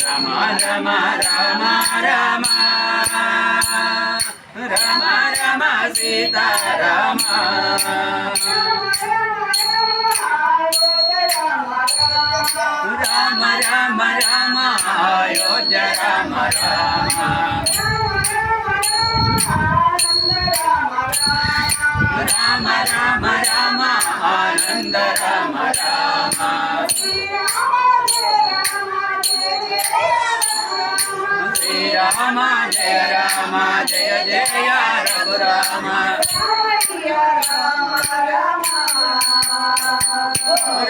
Rama Rama Rama Rama. Rama Rama Sitarama Rama Rama Rama Ayodhya Rama Rama. Rama Rama Rama Ananda Rama Rama. Srirama Jaya Rama Jaya Jaya Raghurama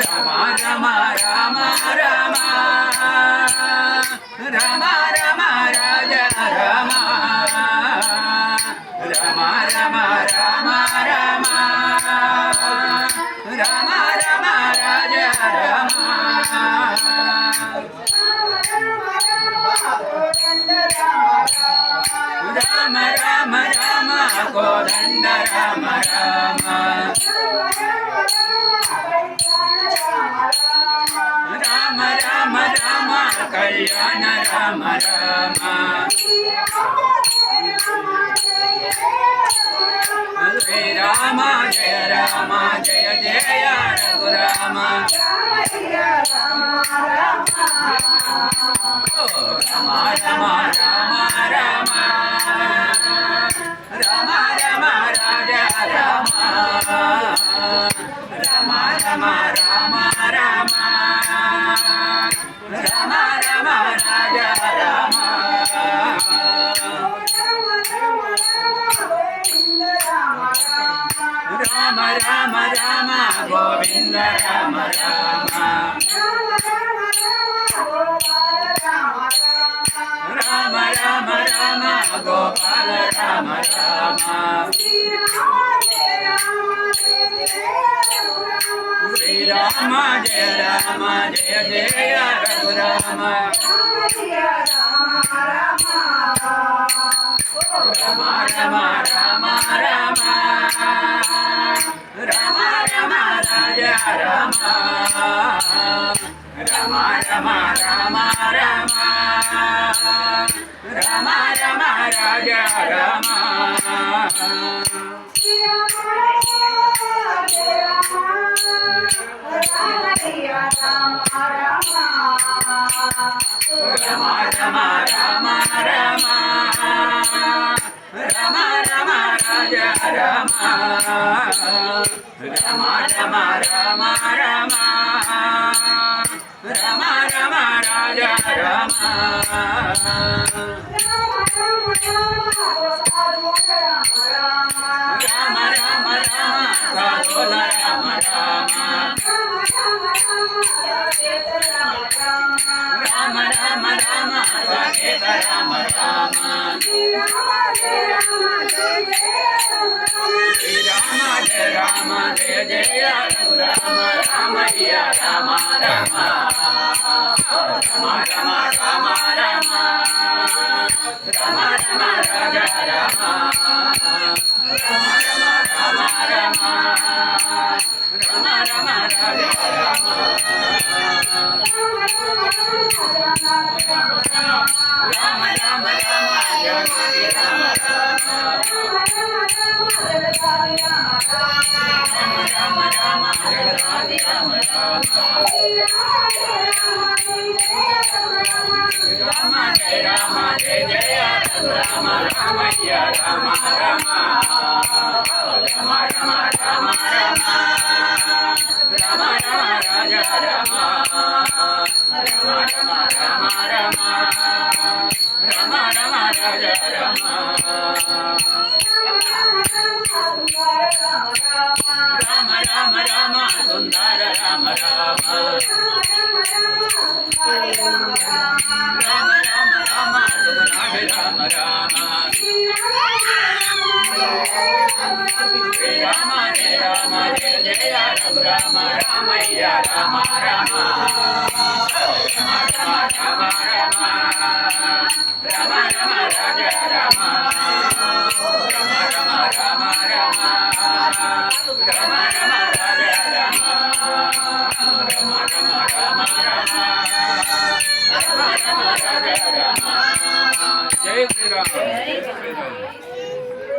Rama Rama Rama Rama Rama Rama Raja Rama Rama Rama Rama Rama Rama Rama Rama Rama Kodanda Rama Rama. Rama Rama Rama Kalyana Rama Rama. Shri Rama Jaya Rama Jaya Jaya Raghurama. Rama Rama Rama Rama Rama Rama Govinda Rama Rama Rama Rama Rama Gopala Rama Rama Srirama Jaya Rama Jaya Jaya Raghurama Rama Rama Rama Rama Rama Rama Rama Rama Rama Rama Rama Raja Rama Rama Rama Rama Rama Rama Rama Raja Rama Rama Rama Rama Rama Rama Rama Rama Raja Rama Rama Rama Rama కాదోల Rama Rama Rama Rama Rama Saketa Rama Rama Jaya Jaya Rama Ramayya Rama Rama Rama Rama Rama Rama Rama Rama Raja Rama Rama Rama Rama Rama Rama Rama Raja Rama Rama Rama Rama Hari Rama Rama Rama Jaya Rama Jaya Jaya Raghurama Ramayya Rama Rama Rama Rama Rama Rama Rama Rama Raja Rama Rama Rama Rama Rama Rama Rama Raja Rama Rama Sundara Rama Rama Rama Rama Rama సుగుణాఢ Rama Rama Shri Rama Jaya Rama Jaya Jaya Raghu Rama Ramayya Rama Rama Rama Rama Rama